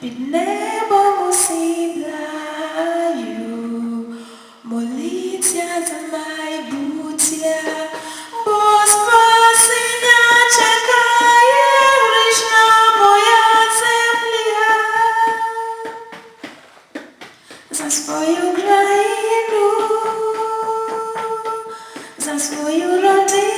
під небом усіблаю, моліться за майбуття, бо спасення чекає грішна моя земля. Свою країну, за свою родину,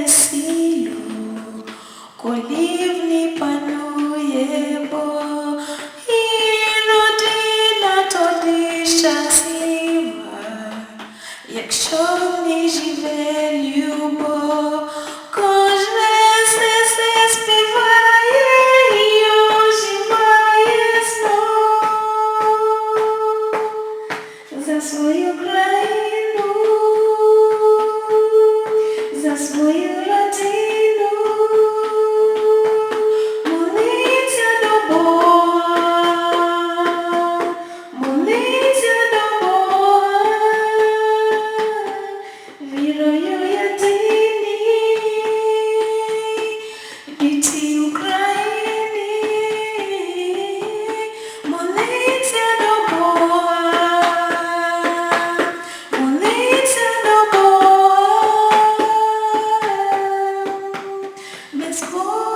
abençoe Let's go.